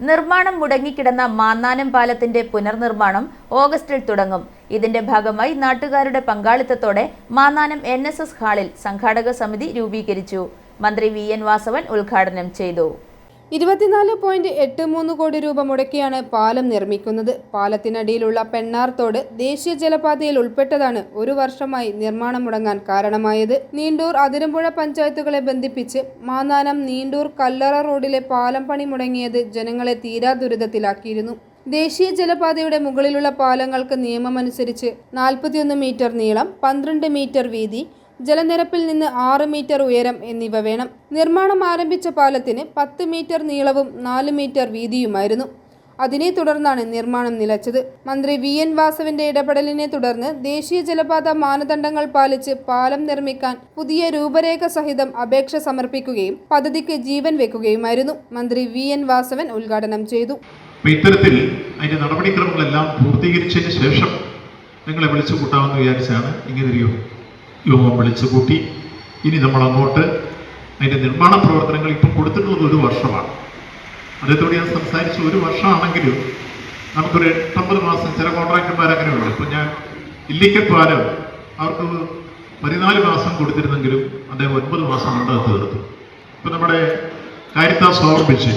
നിർമ്മാണം മുടങ്ങിക്കിടന്ന മാന്നാനം പാലത്തിന്റെ പുനർനിർമ്മാണം ഓഗസ്റ്റിൽ തുടങ്ങും. ഇതിന്റെ ഭാഗമായി നാട്ടുകാരുടെ പങ്കാളിത്തത്തോടെ മാന്നാനം എൻ എസ് എസ് ഹാളിൽ സംഘാടക സമിതി രൂപീകരിച്ചു. മന്ത്രി വി എൻ വാസവൻ ഉദ്ഘാടനം ചെയ്തു. ഇരുപത്തിനാല് പോയിന്റ് എട്ട് മൂന്ന് കോടി രൂപ മുടക്കിയാണ് പാലം നിർമ്മിക്കുന്നത്. പാലത്തിനടിയിലുള്ള പെണ്ണാർത്തോട് ദേശീയ ജലപാതയിൽ ഉൾപ്പെട്ടതാണ് ഒരു വർഷമായി നിർമ്മാണം മുടങ്ങാൻ കാരണമായത്. നീണ്ടൂർ അതിരമ്പുഴ പഞ്ചായത്തുകളെ ബന്ധിപ്പിച്ച് മാന്നാനം നീണ്ടൂർ കല്ലറ റോഡിലെ പാലം പണി മുടങ്ങിയത് ജനങ്ങളെ തീരാ ദുരിതത്തിലാക്കിയിരുന്നു. ദേശീയ ജലപാതയുടെ മുകളിലുള്ള പാലങ്ങൾക്ക് നിയമമനുസരിച്ച് നാൽപ്പത്തിയൊന്ന് മീറ്റർ നീളം പന്ത്രണ്ട് മീറ്റർ വീതി ജലനിരപ്പിൽ നിന്ന് ആറ് മീറ്റർ ഉയരം എന്നിവ വേണം. നിർമ്മാണം ആരംഭിച്ച പാലത്തിന് പത്ത് മീറ്റർ നീളവും നാല് മീറ്റർ വീതിയുമായിരുന്നു. അതിനെ തുടർന്നാണ് നിർമ്മാണം നിലച്ചത്. മന്ത്രി വി. എൻ. വാസവിന്റെ ഇടപെടലിനെ തുടർന്ന് ദേശീയ ജലപാത മാനദണ്ഡങ്ങൾ പാലിച്ച് പാലം നിർമ്മിക്കാൻ പുതിയ രൂപരേഖ സഹിതം അപേക്ഷ സമർപ്പിക്കുകയും പദ്ധതിക്ക് ജീവൻ വെക്കുകയുമായിരുന്നു. മന്ത്രി വി. എൻ. വാസവൻ ഉദ്ഘാടനം ചെയ്തു. ഇത്തരത്തിൽ അതിന്റെ നടപടിക്രമങ്ങളെല്ലാം പൂർത്തീകരിച്ചതിന് ശേഷം നിങ്ങളെ വിളിച്ചു കൂട്ടാമെന്ന് വിചാരിച്ചാണ് ഇങ്ങനെ യോ- യോഗം വിളിച്ചു കൂട്ടി. ഇനി നമ്മൾ അങ്ങോട്ട് അതിന്റെ നിർമ്മാണ പ്രവർത്തനങ്ങൾ ഇപ്പം കൊടുത്തിട്ടുള്ളത് ഒരു വർഷമാണ്. അദ്ദേഹത്തോട് ഞാൻ സംസാരിച്ചു. ഒരു വർഷമാണെങ്കിലും നമുക്കൊരു എട്ടൊമ്പത് മാസം ചില കോൺട്രാക്ടർമാർ അങ്ങനെയുള്ളൂ. ഇപ്പം ഞാൻ ഇല്ലിക്കൽ പാലം അവർക്ക് പതിനാല് മാസം കൊടുത്തിരുന്നെങ്കിലും അദ്ദേഹം ഒൻപത് മാസം കൊണ്ട് അത് തീർത്തു. ഇപ്പം നമ്മുടെ കാരിത്താസ് ഓർമ്മിച്ച്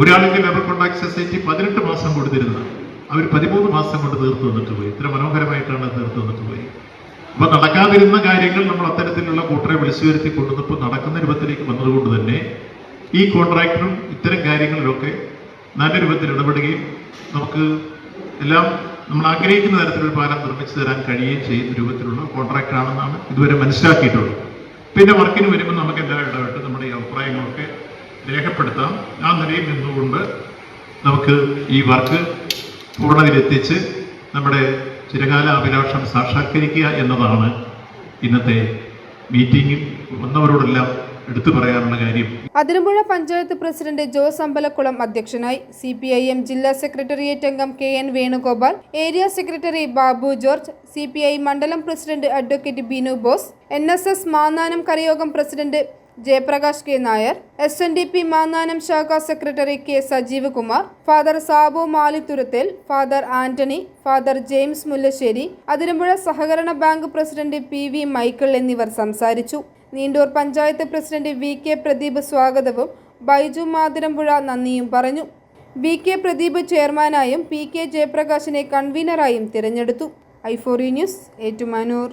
ഒരാൾക്ക് ലേബർ കോൺട്രാക്ട് സൊസൈറ്റി പതിനെട്ട് മാസം കൊടുത്തിരുന്ന അവർ പതിമൂന്ന് മാസം കൊണ്ട് തീർത്തു വന്നിട്ട് പോയി. ഇത്ര മനോഹരമായിട്ടാണ് തീർത്തു വന്നിട്ട് പോയി. അപ്പൊ നടക്കാതിരുന്ന കാര്യങ്ങൾ നമ്മൾ അത്തരത്തിലുള്ള കൂട്ടരെ വിളിച്ചു വരുത്തി കൊണ്ടുവന്നപ്പോൾ നടക്കുന്ന രൂപത്തിലേക്ക് വന്നതുകൊണ്ട് തന്നെ ഈ കോൺട്രാക്ടറും ഇത്തരം കാര്യങ്ങളിലൊക്കെ നല്ല രൂപത്തിൽ ഇടപെടുകയും നമുക്ക് എല്ലാം നമ്മൾ ആഗ്രഹിക്കുന്ന തരത്തിലുള്ള പാലം നിർമ്മിച്ചു തരാൻ കഴിയുകയും ചെയ്യുന്ന രൂപത്തിലുള്ള കോൺട്രാക്ടറാണെന്നാണ് ഇതുവരെ മനസ്സിലാക്കിയിട്ടുള്ളത്. പിന്നെ വർക്കിന് വരുമ്പോൾ നമുക്ക് എല്ലാ ഇടപെട്ട് നമ്മുടെ ഈ അഭിപ്രായങ്ങളൊക്കെ രേഖപ്പെടുത്താം. ആ നിലയിൽ നിന്നുകൊണ്ട് നമുക്ക് ഈ വർക്ക് പൂർണതയിലെത്തിച്ച് നമ്മുടെ ചിരകാല അഭിലാഷം സാക്ഷാത്കരിക്കുക എന്നതാണ് ഇന്നത്തെ മീറ്റിംഗിൽ വന്നവരോടെല്ലാം എടുത്തു പറയാനുള്ള കാര്യം. അതിരമ്പുഴ പഞ്ചായത്ത് പ്രസിഡന്റ് ജോസ് അമ്പലക്കുളം അധ്യക്ഷനായി സി പി ഐ എം ജില്ലാ സെക്രട്ടേറിയറ്റ് അംഗം K N Venugopal area secretary Babu George C P I മണ്ഡലം president advocate Binu Bose N S S Mannanam കരയോഗം president Jayaprakash K. Nair S N D P Mannanam ശാഖ secretary K. Sajeev Kumar father Sabu Malithurathil father Antony father James Mullassery Athirampuzha സഹകരണ bank president P. V. Michael എന്നിവർ സംസാരിച്ചു. Neendoor panchayat president V. K. Pradeep സ്വാഗതവും ബൈജു മാതിരമ്പുഴ നന്ദിയും പറഞ്ഞു. V. K. Pradeep ചെയർമാനായും P. K. ജയപ്രകാശിനെ കൺവീനറായും തിരഞ്ഞെടുത്തു. ഐഫോറി ന്യൂസ് ഏറ്റുമാനൂർ.